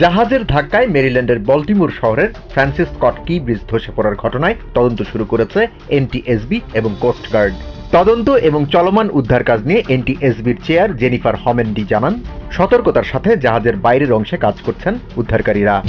জাহাজের ধাক্কায় মেরিল্যান্ডের বল্টিমোর শহরের ফ্রান্সিস স্কট কি ব্রিজ ধসে পড়ার ঘটনায় তদন্ত শুরু করেছে এনটিএসবি এবং কোস্টগার্ড তদন্ত এবং চলমান উদ্ধার কাজ নিয়ে এনটিএসবির চেয়ার জেনিফার হমেন্ডি জানান সতর্কতার সাথে জাহাজের বাইরের অংশে কাজ করছেন উদ্ধারকারীরা।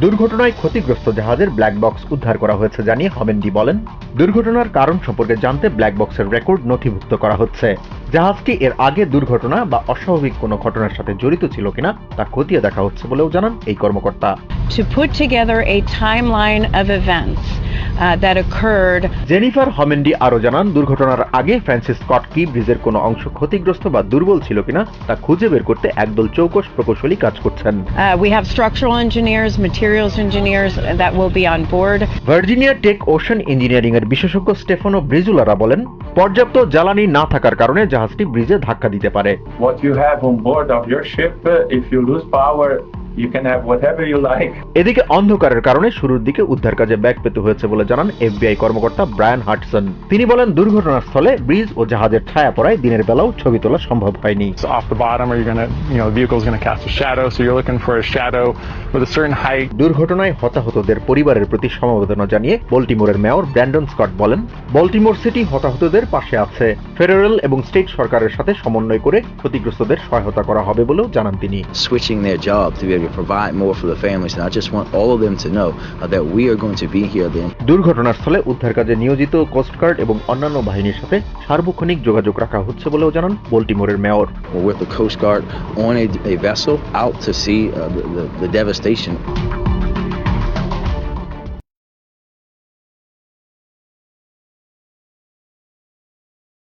দুর্ঘটনায় ক্ষতিগ্রস্ত জাহাজের ব্ল্যাক বক্স উদ্ধার করা হয়েছে জানিয়ে হমেন্ডি বলেন দুর্ঘটনার কারণ সম্পর্কে জানতে ব্ল্যাক বক্সের রেকর্ড নথিভুক্ত করা হচ্ছে। জাহাজটি এর আগে দুর্ঘটনা বা অস্বাভাবিক কোনো ঘটনার সাথে জড়িত ছিল কিনা তা খতিয়ে দেখা হচ্ছে বলেও জানান এই কর্মকর্তা। To put together a timeline of events that occurred. Jennifer Homendy আরও জানান দুর্ঘটনার আগে ফ্রান্সিস স্কট কি ব্রিজের কোনো অংশ ক্ষতিগ্রস্ত বা দুর্বল ছিল কিনা তা খুঁজে বের করতে একদল চৌকস প্রকৌশলী কাজ করছেন। Uh, we have structural engineers, materials engineers that will be on board. Virginia Tech ocean engineering এর বিশেষজ্ঞ স্টেফানো ব্রিজুলারা বলেন পর্যাপ্ত জ্বালানি না থাকার কারণে জাহাজটি ব্রিজে ধাক্কা দিতে পারে। What you have on board of your ship, uh, if you lose power, you can have whatever you like. এদিকে অন্ধকারের কারণে শুরুর দিকে উদ্ধার কাজে ব্যাগ পেতে হয়েছে বলে জানান এফবিআই কর্মকর্তা ব্রায়ান হাটসন। তিনি বলেন দুর্ঘটনার স্থলে ব্রিজ ও জাহাজের ছায়া পড়ায় দিনের বেলাও ছবি তোলা সম্ভব হয়নি। So off the bottom, are you gonna, you know, the vehicle's gonna cast a shadow, so you're looking for a shadow with a certain দুর্ঘটনায় হতাহতদের পরিবারের প্রতি সমবেদনা জানিয়ে বল্টিমোরের মেয়র ব্র্যান্ডন স্কট বলেন বল্টিমোর সিটি হতাহতদের পাশে আছে। ফেডারেল এবং স্টেট সরকারের সাথে সমন্বয় করে ক্ষতিগ্রস্তদের সহায়তা করা হবে বলেও জানান তিনি। Job to be able to provide more for the families. And I just want all of them to know uh, that we are going to be here then. দুর্ঘটনার স্থলে উদ্ধার কাজে নিয়োজিত কোস্টগার্ড এবং অন্যান্য বাহিনীর সাথে সার্বক্ষণিক যোগাযোগ রাখা হচ্ছে বলেও জানান বল্টিমোরের mayor We're with the Coast Guard on a, a vessel out to see uh, the, the, the devastation.